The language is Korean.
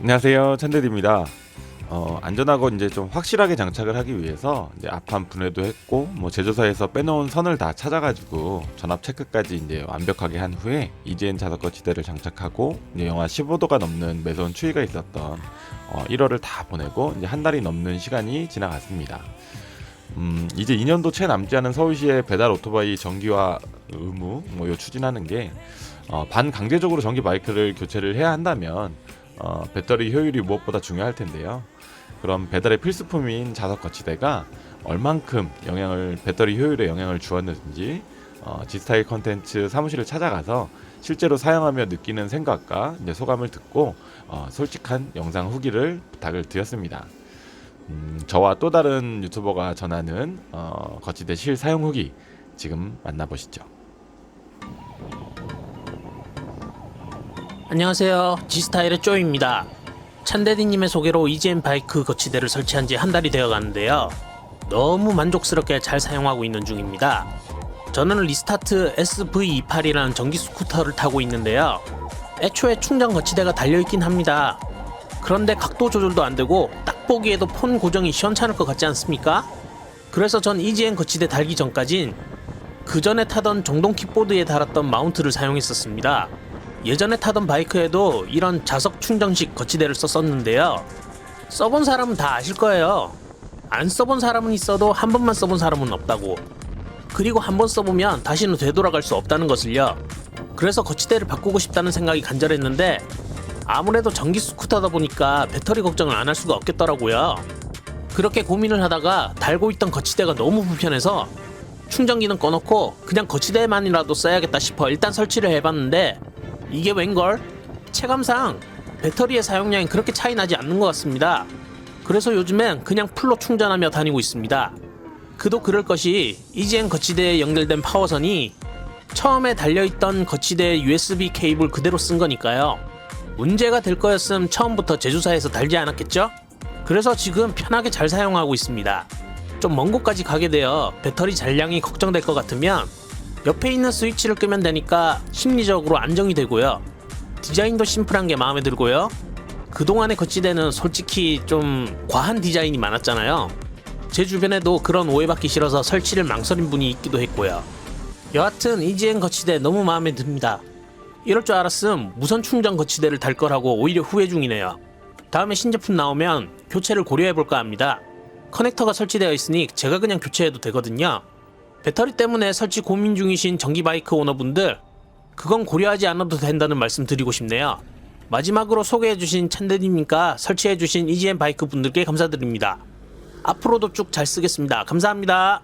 안녕하세요 찬대디입니다. 어, 안전하고 이제 좀 확실하게 장착을 하기 위해서 이제 앞판 분해도 했고 뭐 제조사에서 빼놓은 선을 다 찾아가지고 전압 체크까지 이제 완벽하게 한 후에 EGN 자석거 지대를 장착하고 이제 영하 15도가 넘는 매서운 추위가 있었던 어, 1월을 다 보내고 이제 한 달이 넘는 시간이 지나갔습니다. 음, 이제 2년도 채 남지 않은 서울시의 배달 오토바이 정기화 의무 뭐 요 추진하는 게 어, 반강제적으로 전기 바이크를 교체를 해야 한다면 어, 배터리 효율이 무엇보다 중요할 텐데요. 그럼 배달의 필수품인 자석 거치대가 얼만큼 영향을 배터리 효율에 영향을 주었는지 어, 지스타일 컨텐츠 사무실을 찾아가서 실제로 사용하며 느끼는 생각과 이제 소감을 듣고 어, 솔직한 영상 후기를 부탁을 드렸습니다. 음, 저와 또 다른 유튜버가 전하는 어, 거치대 실 사용 후기 지금 만나보시죠. 안녕하세요. 지스타일의 쪼입니다. 찬대디님의 소개로 EGM 바이크 거치대를 설치한 지 한 달이 되어 가는데요. 너무 만족스럽게 잘 사용하고 있는 중입니다. 저는 리스타트 SV28이라는 전기 스쿠터를 타고 있는데요. 애초에 충전 거치대가 달려있긴 합니다. 그런데 각도 조절도 안 되고 딱 보기에도 폰 고정이 시원찮을 것 같지 않습니까? 그래서 전 EGM 거치대 달기 전까진 그 전에 타던 정동 킥보드에 달았던 마운트를 사용했었습니다. 예전에 타던 바이크에도 이런 자석 충전식 거치대를 썼었는데요. 써본 사람은 다 아실 거예요. 안 써본 사람은 있어도 한 번만 써본 사람은 없다고. 그리고 한 번 써보면 다시는 되돌아갈 수 없다는 것을요. 그래서 거치대를 바꾸고 싶다는 생각이 간절했는데 아무래도 전기 스쿠터다 보니까 배터리 걱정을 안 할 수가 없겠더라고요. 그렇게 고민을 하다가 달고 있던 거치대가 너무 불편해서 충전기는 꺼놓고 그냥 거치대만이라도 써야겠다 싶어 일단 설치를 해봤는데 이게 웬걸? 체감상 배터리의 사용량이 그렇게 차이 나지 않는 것 같습니다. 그래서 요즘엔 그냥 풀로 충전하며 다니고 있습니다. 그도 그럴 것이 EGN 거치대에 연결된 파워선이 처음에 달려있던 거치대 USB 케이블 그대로 쓴 거니까요. 문제가 될 거였음 처음부터 제조사에서 달지 않았겠죠? 그래서 지금 편하게 잘 사용하고 있습니다. 좀 먼 곳까지 가게 되어 배터리 잔량이 걱정될 것 같으면 옆에 있는 스위치를 끄면 되니까 심리적으로 안정이 되고요. 디자인도 심플한 게 마음에 들고요. 그동안의 거치대는 솔직히 좀 과한 디자인이 많았잖아요. 제 주변에도 그런 오해받기 싫어서 설치를 망설인 분이 있기도 했고요. 여하튼 EGN 거치대 너무 마음에 듭니다. 이럴 줄 알았음 무선 충전 거치대를 달 거라고 오히려 후회 중이네요. 다음에 신제품 나오면 교체를 고려해볼까 합니다. 커넥터가 설치되어 있으니 제가 그냥 교체해도 되거든요. 배터리 때문에 설치 고민 중이신 전기바이크 오너분들 그건 고려하지 않아도 된다는 말씀 드리고 싶네요. 마지막으로 소개해주신 찬대님과 설치해주신 EGM 바이크 분들께 감사드립니다. 앞으로도 쭉 잘 쓰겠습니다. 감사합니다.